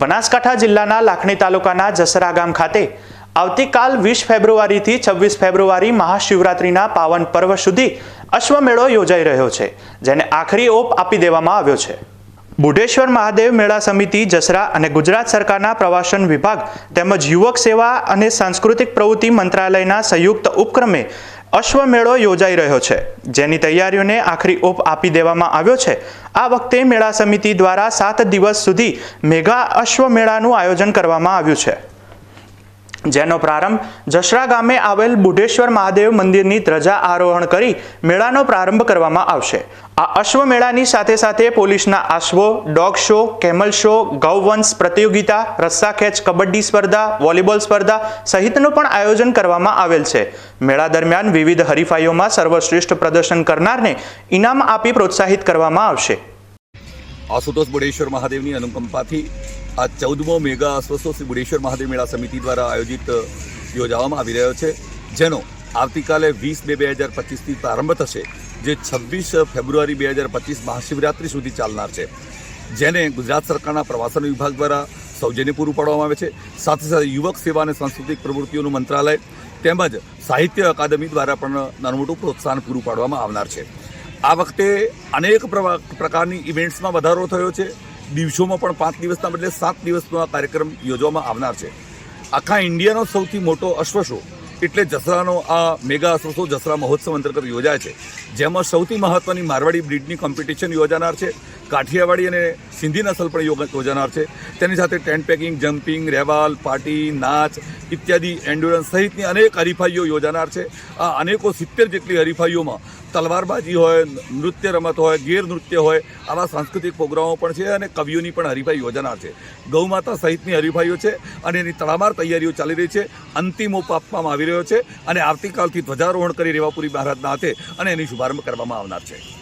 બનાસકાંઠા જિલ્લાના લાખણી તાલુકાના જસરા ગામ ખાતે આવતીકાલ વીસ ફેબ્રુઆરીથી છવ્વીસ ફેબ્રુઆરી મહાશિવરાત્રિના પાવન પર્વ સુધી અશ્વમેળો યોજાઈ રહ્યો છે, જેને આખરી ઓપ આપી દેવામાં આવ્યો છે. બુઢેશ્વર મહાદેવ મેળા સમિતિ, જસરા અને ગુજરાત સરકારના પ્રવાસન વિભાગ તેમજ યુવક સેવા અને સાંસ્કૃતિક પ્રવૃત્તિ મંત્રાલયના સંયુક્ત ઉપક્રમે અશ્વમેળો યોજાઈ રહ્યો છે. જેની તૈયારીઓને આખરી ઓપ આપી દેવામાં આવ્યો છે. આ વખતે મેળા સમિતિ દ્વારા સાત દિવસ સુધી મેગા અશ્વમેળાનું આયોજન કરવામાં આવ્યું છે. જેનો પ્રારંભ જસરા ગામે આવેલ બુઢેશ્વર મહાદેવ મંદિરની ધ્વજા આરોહણ કરી મેળાનો પ્રારંભ કરવામાં આવશે. આ અશ્વ મેળાની સાથે સાથે પોલીસના આશ્વો, ડોગ શો, કેમલ શો, ગૌવંશ, પ્રતિયોગિતા રસ્સા ખેંચ કબડ્ડી સ્પર્ધા, વોલીબોલ સ્પર્ધા સહિતનું પણ આયોજન કરવામાં આવેલ છે. મેળા દરમિયાન વિવિધ હરીફાઈઓમાં સર્વશ્રેષ્ઠ પ્રદર્શન કરનારને ઇનામ આપી પ્રોત્સાહિત કરવામાં આવશે. આશુતોષ બુડેશ્વર મહાદેવની અનુકંપાથી આ ચૌદમો મેગા અશ્વસો શ્રી બુડેશ્વર મહાદેવ મેળા સમિતિ દ્વારા આયોજિત યોજવામાં આવી રહ્યો છે, જેનો આવતીકાલે વીસ બે બે હજાર પચીસથી પ્રારંભ થશે, જે છવ્વીસ ફેબ્રુઆરી બે હજાર પચીસ મહાશિવરાત્રિ સુધી ચાલનાર છે. જેને ગુજરાત સરકારના પ્રવાસન વિભાગ દ્વારા સૌજન્ય પૂરું પાડવામાં આવે છે. સાથે સાથે યુવક સેવા અને સાંસ્કૃતિક પ્રવૃત્તિઓનું મંત્રાલય તેમજ સાહિત્ય અકાદમી દ્વારા પણ નાનું મોટું પ્રોત્સાહન પૂરું પાડવામાં આવનાર છે. આ વખતે અનેક પ્રકારની ઇવેન્ટ્સમાં વધારો થયો છે. દિવસોમાં પણ પાંચ દિવસના બદલે સાત દિવસનો આ કાર્યક્રમ યોજવામાં આવનાર છે. આખા ઇન્ડિયાનો સૌથી મોટો અશ્વ શો એટલે જસરાનો આ મેગા અશ્વ શો જસરા મહોત્સવ અંતર્ગત યોજાય છે. જેમાં સૌથી મહત્વની મારવાડી બ્રિડની કોમ્પિટિશન યોજાનાર છે. કાઠિયાવાડી અને સિંધી નસલ પણ યોજાનાર છે. તેની સાથે ટેન્ટ પેકિંગ જમ્પિંગ રેવાલ પાર્ટી નાચ ઇત્યાદિ એન્ડ્યોરન્સ સહિતની અનેક હરીફાઈઓ યોજાનાર છે. આ અનેકો સિત્તેર જેટલી હરીફાઈઓમાં તલવારબાજી હોય, નૃત્ય રમત હોય, ગેર નૃત્ય હોય, આવા સાંસ્કૃતિક પ્રોગ્રામો પણ છે અને કવિઓની પણ હરીફાઈ યોજાનાર છે. ગૌમાતા સહિતની હરીફાઈઓ છે અને એની તડામાર તૈયારીઓ ચાલી રહી છે. અંતિમ ઓપ આપવામાં આવી રહ્યો છે અને આવતીકાલથી ધ્વજારોહણ કરી રેવાપુરી મહારાજના હાથે અને એની શુભારંભ કરવામાં આવનાર છે.